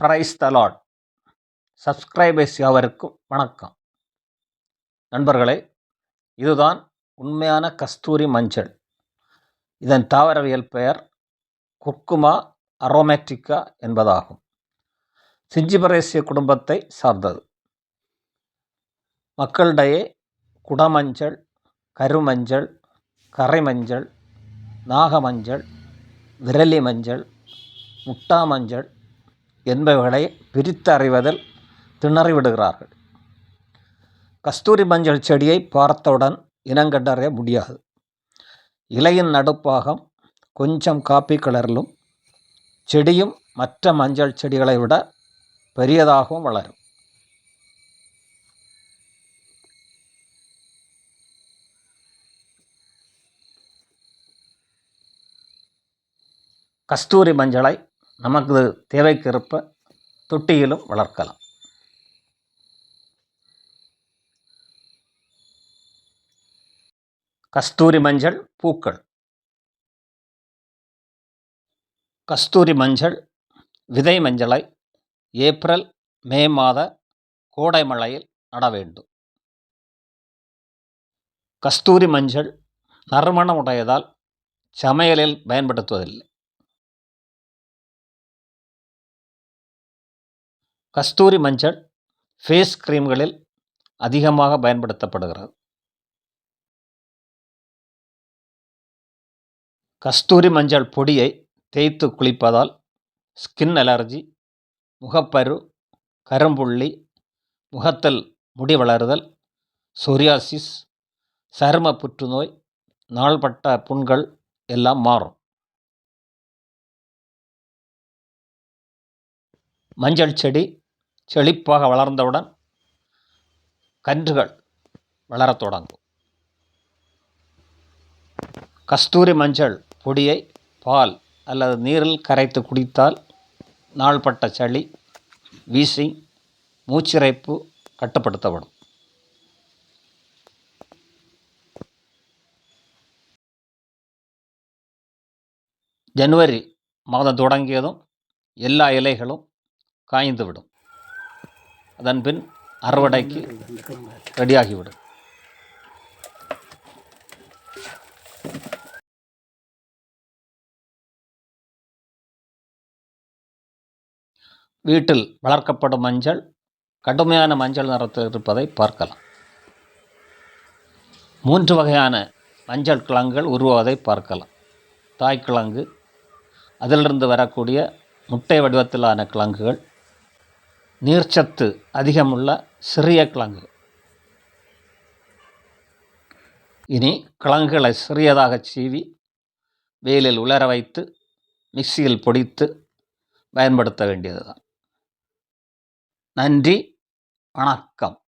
Price தலாட் subscribers யாவருக்கும் வணக்கம். நண்பர்களே இதுதான் உண்மையான கஸ்தூரி மஞ்சள். இதன் தாவரவியல் பெயர் குர்குமா அரோமேட்டிக்கா என்பதாகும். சிஞ்சிபரேசிய குடும்பத்தை சார்ந்தது. மக்களிடையே குடமஞ்சள் கருமஞ்சள் கரைமஞ்சள் நாகமஞ்சள் விரலி மஞ்சள் முட்டா மஞ்சள் என்பவைகளை பிரித்து அறிவதில் திணறிவிடுகிறார்கள். கஸ்தூரி மஞ்சள் செடியை பார்த்தவுடன் இனங்கண்டறிய முடியாது. இலையின் நடுப்பாகம் கொஞ்சம் காப்பி கலரிலும் செடியும் மற்ற மஞ்சள் செடிகளை விட பெரியதாகவும் வளரும். கஸ்தூரி மஞ்சளை நமக்கு தேவைக்கேற்ப தொட்டியிலும் வளர்க்கலாம். கஸ்தூரி மஞ்சள் பூக்கள். கஸ்தூரி மஞ்சள் விதை மஞ்சளை ஏப்ரல் மே மாத கோடை மழையில் நட வேண்டும். கஸ்தூரி மஞ்சள் நறுமணம் உடையதால் சமையலில் பயன்படுத்துவதில்லை. கஸ்தூரி மஞ்சள் ஃபேஸ் கிரீம்களில் அதிகமாக பயன்படுத்தப்படுகிறது. கஸ்தூரி மஞ்சள் பொடியை தேய்த்து குளிப்பதால் ஸ்கின் அலர்ஜி முகப்பரு கரும்புள்ளி முகத்தில் முடி வளருதல் சொரியாசிஸ் சரும புற்றுநோய் நாள்பட்ட புண்கள் எல்லாம் மாறும். மஞ்சள் செடி செழிப்பாக வளர்ந்தவுடன் கன்றுகள் வளரத் தொடங்கும். கஸ்தூரி மஞ்சள் பொடியை பால் அல்லது நீரில் கரைத்து குடித்தால் நாள்பட்ட சளி வீசிங் மூச்சிறைப்பு கட்டுப்படுத்தப்படும். ஜனவரி மாதம் தொடங்கியதும் எல்லா இலைகளும் காய்ந்துவிடும். அதன் பின் அறுவடைக்கு ரெடியாகிவிடும். வீட்டில் வளர்க்கப்படும் மஞ்சள் கடுமையான மஞ்சள் நிறத்தில் இருப்பதை பார்க்கலாம். மூன்று வகையான மஞ்சள் கிழங்குகள் உருவாவதை பார்க்கலாம். தாய்க்கிழங்கு அதிலிருந்து வரக்கூடிய முட்டை வடிவத்திலான கிழங்குகள் நீர்ச்சத்து அதிகமுள்ள சிறிய கிழங்கு. இனி கிழங்குகளை சிறியதாக சீவி வெயிலில் உலர வைத்து மிக்சியில் பொடித்து பயன்படுத்த வேண்டியதுதான். நன்றி வணக்கம்.